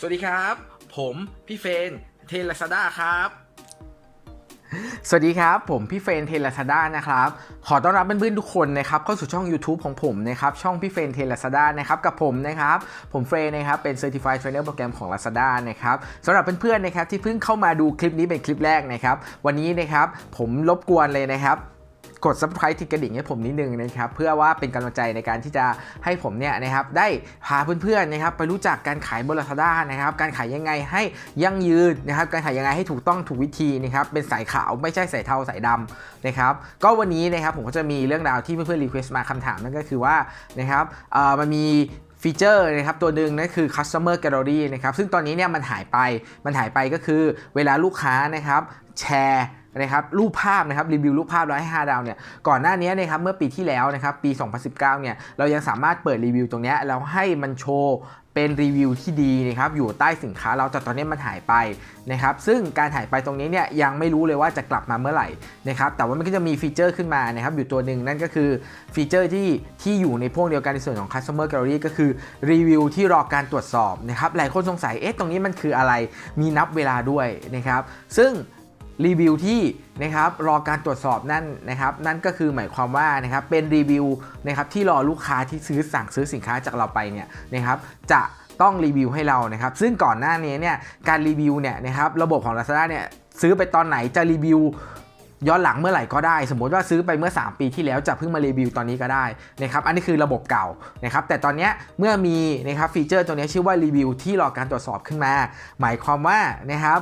สวัสดีครับ ผมพี่เฟนเทลซาด้าครับ สวัสดีครับ ผมพี่เฟนเทลซาด้านะครับ ขอต้อนรับเพื่อนๆทุกคนนะครับเข้าสู่ช่อง YouTube ของผมนะครับ ช่องพี่เฟนเทลซาด้านะครับกับผมนะครับ ผมเฟรนนะครับ เป็น Certified Trainer โปรแกรมของ Lazada นะครับสำหรับเพื่อนๆนะครับที่เพิ่งเข้ามาดูคลิปนี้เป็นคลิปแรกนะครับ วันนี้นะครับผมรบกวนเลยนะครับ กด subscribe ที่กระดิ่งให้ผมนิดนึงนะครับเพื่อว่าเป็นกำลังใจในการที่จะให้ผมเนี่ยนะครับได้พาเพื่อนๆนะครับไปรู้จักการขายบน Lazada นะครับการขายยังไงให้ยั่งยืนนะครับการขายยังไงให้ถูกต้องถูกวิธีนะครับเป็นสายขาวไม่ใช่สายเทาสายดำนะครับก็วันนี้นะครับผมก็จะมีเรื่องราวที่เพื่อนๆรีเควสต์มาคำถามนั่นก็คือว่านะครับเอ่อมันมีฟีเจอร์นะครับตัวหนึ่งนั่นคือ customer gallery นะครับซึ่งตอนนี้เนี่ยมันหายไปมันหายไปก็คือเวลาลูกค้านะครับแชร์ นะครับรูปภาพนะครับรีวิวรูปภาพแล้วให้5ดาวเนี่ยก่อนหน้านี้นะครับเมื่อปีที่แล้วนะครับปี 2019เนี่ยเรายังสามารถเปิดรีวิวตรงนี้แล้วให้มันโชว์เป็นรีวิวที่ดีนะครับอยู่ใต้สินค้าเราแต่ตอนนี้มันหายไปนะครับซึ่งการหายไปตรงนี้เนี่ยยังไม่รู้เลยว่าจะกลับมาเมื่อไหร่นะครับแต่ว่ามันก็จะมีฟีเจอร์ขึ้นมานะครับอยู่ตัวหนึ่งนั่นก็คือฟีเจอร์ที่ที่อยู่ในพวกเดียวกันในส่วนของ customer gallery ก็คือรีวิวที่รอการตรวจสอบนะครับหลายคนสงสัยเอ๊ะตรงนี้มันคืออะไรมีนับเวลาด้วยนะครับซึ่ง รีวิวที่นะครับรอการตรวจสอบนั่นนะครับ นั่นก็คือหมายความว่านะครับเป็นรีวิวนะครับที่รอลูกค้าที่ซื้อสั่งซื้อสินค้าจากเราไปเนี่ยนะครับจะต้องรีวิวให้เรานะครับ ซึ่งก่อนหน้านี้เนี่ยการรีวิวเนี่ยนะครับระบบของ Lazada เนี่ยซื้อไปตอนไหนจะรีวิวย้อนหลังเมื่อไหร่ก็ได้ สมมติว่าซื้อไปเมื่อ 3 ปีที่แล้วจะเพิ่งมารีวิวตอนนี้ก็ได้นะครับอันนี้คือระบบเก่านะครับแต่ตอนนี้เมื่อมีนะครับฟีเจอร์ตัวนี้ชื่อว่ารีวิวที่รอการตรวจสอบขึ้นมา หมายความว่านะครับ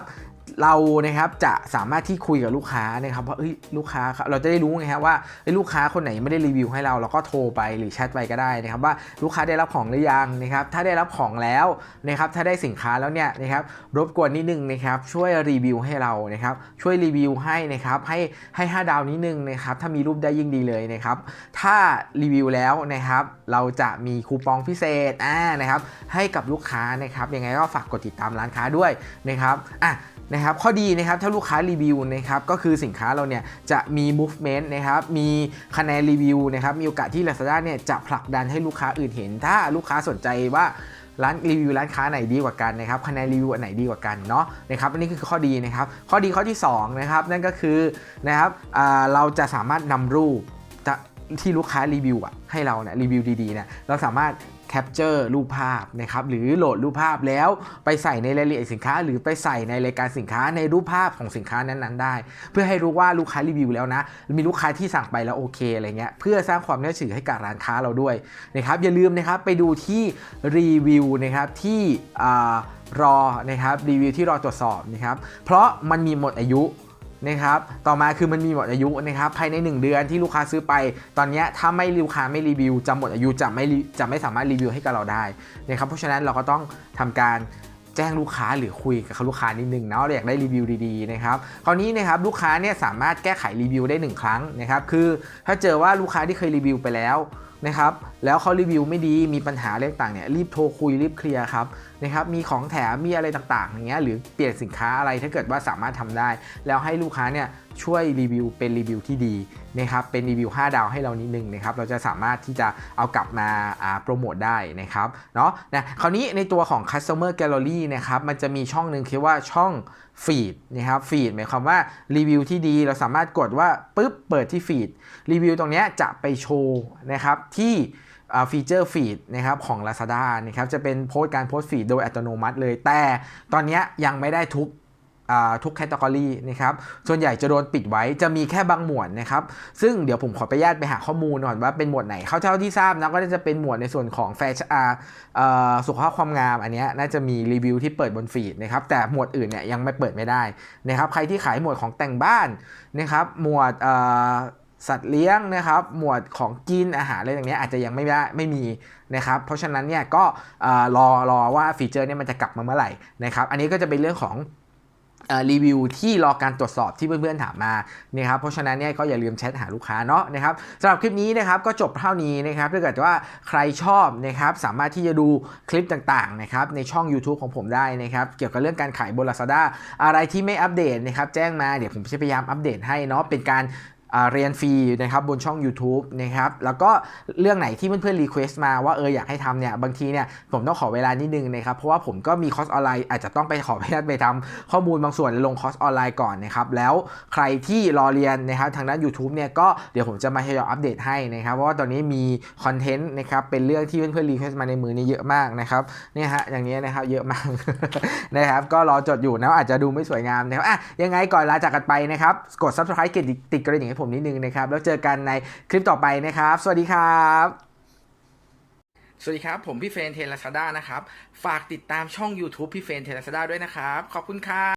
เรานะครับจะสามารถที่คุยกับลูกค้านะครับว่าลูกค้าเราจะได้รู้ไงครับว่าลูกค้าคนไหนไม่ได้รีวิวให้เราเราก็โทรไปหรือแชทไปก็ได้นะครับว่าลูกค้าได้รับของหรือยังนะครับถ้าได้รับของแล้วนะครับถ้าได้สินค้าแล้วเนี่ยนะครับรบกวนนิดนึงนะครับช่วยรีวิวให้เรานะครับช่วยรีวิวให้นะครับให้ให้5ดาวนิดนึงนะครับถ้ามีรูปได้ยิ่งดีเลยนะครับถ้ารีวิวแล้วนะครับเราจะมีคูปองพิเศษอ่านะครับให้กับลูกค้านะครับยังไงก็ฝากกดติดตามร้านค้าด้วยนะครับอะนะครับข้อดีนะครับถ้าลูกค้ารีวิวนะครับก็คือสินค้าเราเนี่ยจะมี movement นะครับมีคะแนนรีวิวนะครับมีโอกาสที่ Lazada เนี่ยจะผลักดันให้ลูกค้าอื่นเห็น ถ้าลูกค้าสนใจว่าร้านรีวิวร้านค้าไหนดีกว่ากันนะครับคะแนนรีวิวอันไหนดีกว่ากันเนาะนะครับอันนี้คือข้อดีนะครับข้อดีข้อที่2นะครับนั่นก็คือนะครับเราจะสามารถนำรูปที่ลูกค้ารีวิวอะให้เราเนี่ยรีวิวดีๆเนี่ยเราสามารถ แคปเจอร์รูปภาพนะครับหรือโหลดรูปภาพแล้วไปใส่ในรายละเอียดสินค้า หรือไปใส่ในรายการสินค้าในรูปภาพของสินค้านั้นๆได้ เพื่อให้รู้ว่าลูกค้ารีวิวแล้วนะ มีลูกค้าที่สั่งไปแล้วโอเคอะไรเงี้ยเพื่อสร้างความน่าเชื่อถือให้กับร้านค้าเราด้วยนะครับอย่าลืมนะครับไปดูที่รีวิวนะครับที่รอนะครับรีวิวที่รอตรวจสอบนะครับเพราะมันมีหมดอายุ นะครับ ต่อมาคือมันมีหมดอายุนะครับ ภายใน 1 เดือนที่ลูกค้าซื้อไป ตอนนี้ถ้าไม่ลูกค้าไม่รีวิวจะหมดอายุจะไม่จะไม่สามารถรีวิวให้กับเราได้นะครับ เพราะฉะนั้นเราก็ต้องทำการแจ้งลูกค้าหรือคุยกับลูกค้านิดนึงเนาะเราอยากได้รีวิวดีๆนะครับคราวนี้นะครับลูกค้าเนี่ยสามารถแก้ไขรีวิวได้ 1 ครั้งนะครับคือถ้าเจอว่าลูกค้าที่เคยรีวิวไปแล้วนะครับแล้วเขารีวิวไม่ดีมีปัญหาเรื่องต่างเนี่ยรีบโทรคุยรีบเคลียร์ครับนะครับมีของแถมมีอะไรต่างๆอย่างเงี้ยหรือเปลี่ยนสินค้าอะไรถ้าเกิดว่าสามารถทำได้ แล้วให้ลูกค้าเนี่ย ช่วยรีวิวเป็นรีวิวที่ดีนะครับเป็นรีวิว 5 ดาวให้เรานิดนึงนะครับเราจะสามารถที่จะเอากลับมาโปรโมทได้นะครับเนาะนะคราวนี้ในตัวของ customer gallery นะครับมันจะมีช่องหนึ่งคือว่าช่องฟีดนะครับฟีดหมายความว่ารีวิวที่ดีเราสามารถกดว่าปุ๊บเปิดที่ฟีดรีวิวตรงนี้จะไปโชว์นะครับที่ฟีเจอร์ฟีดนะครับของ Lazada นะครับจะเป็นโพสต์การโพสต์ฟีดโดยอัตโนมัติเลย แต่ตอนนี้ยังไม่ได้ทุก ทุกแคตตากรีนะครับ ส่วนใหญ่จะโดนปิดไว้ จะมีแค่บางหมวดนะครับ ซึ่งเดี๋ยวผมขอไปญาตไปหาข้อมูลก่อนว่าเป็นหมวดไหน เขาเท่าที่ทราบนะก็จะเป็นหมวดในส่วนของแฟชั่นสุขภาพความงามอันนี้น่าจะมีรีวิวที่เปิดบนฟีดนะครับ แต่หมวดอื่นเนี่ยยังไม่เปิดไม่ได้นะครับ ใครที่ขายหมวดของแต่งบ้านนะครับ หมวดสัตว์เลี้ยงนะครับ หมวดของกินอาหารอะไรอย่างเงี้ยอาจจะยังไม่ได้ไม่มีนะครับ เพราะฉะนั้นเนี่ยก็รอรอว่าฟีเจอร์เนี่ยมันจะกลับมาเมื่อไหร่นะครับ อันนี้ก็จะเป็นเรื่องของ รีวิวที่รอการตรวจสอบที่เพื่อนๆถามมานะครับเพราะฉะนั้นเนี่ยก็อย่าลืมแชทหาลูกค้าเนาะนะครับสำหรับคลิปนี้นะครับก็จบเท่านี้นะครับถ้าเกิดว่าใครชอบนะครับสามารถที่จะดูคลิปต่างๆนะครับในช่อง YouTube ของผมได้นะครับเกี่ยวกับเรื่องการขายบน Lazada อะไรที่ไม่อัปเดตนะครับแจ้งมาเดี๋ยวผมจะพยายามอัปเดตให้เนาะเป็นการ เรียนฟรีนะครับบนช่อง YouTube นะครับแล้วก็เรื่องไหนที่เพื่อนๆรีเควสต์มาว่าเอออยากให้ทำเนี่ยบางทีเนี่ยผมต้องขอเวลานิดนึงนะครับเพราะว่าผมก็มีคอร์สออนไลน์อาจจะต้องไปขออนุญาไปทำข้อมูลบางส่วนลงคอร์สออนไลน์ก่อนนะครับแล้วใครที่รอเรียนนะครับทางด้าน YouTube เนี่ยก็เดี๋ยวผมจะมาทยอยอัปเดตให้นะครับเพราะว่าตอนนี้มีคอนเทนต์นะครับเป็นเรื่องที่เพื่อนๆรีเควสต์มาในมือนี่เยอะมากนะครับเนี่ยฮะอย่างนี้นะครับเยอะมากนะครับก็รอจดอยู่นะอาจจะดูไม่สวยงามนะครับอะยังไงก่อนลาจากกันไปนะครับกด subscribe กดติดกระดิ่งให้ผมนิดนึงนะครับ แล้วเจอกันในคลิปต่อไปนะครับ สวัสดีครับสวัสดีครับ ผมพี่เฟรนเทลาซาด้านะครับ ฝากติดตามช่อง YouTube พี่เฟรนเทลาซาด้าด้วยนะครับ ขอบคุณครับ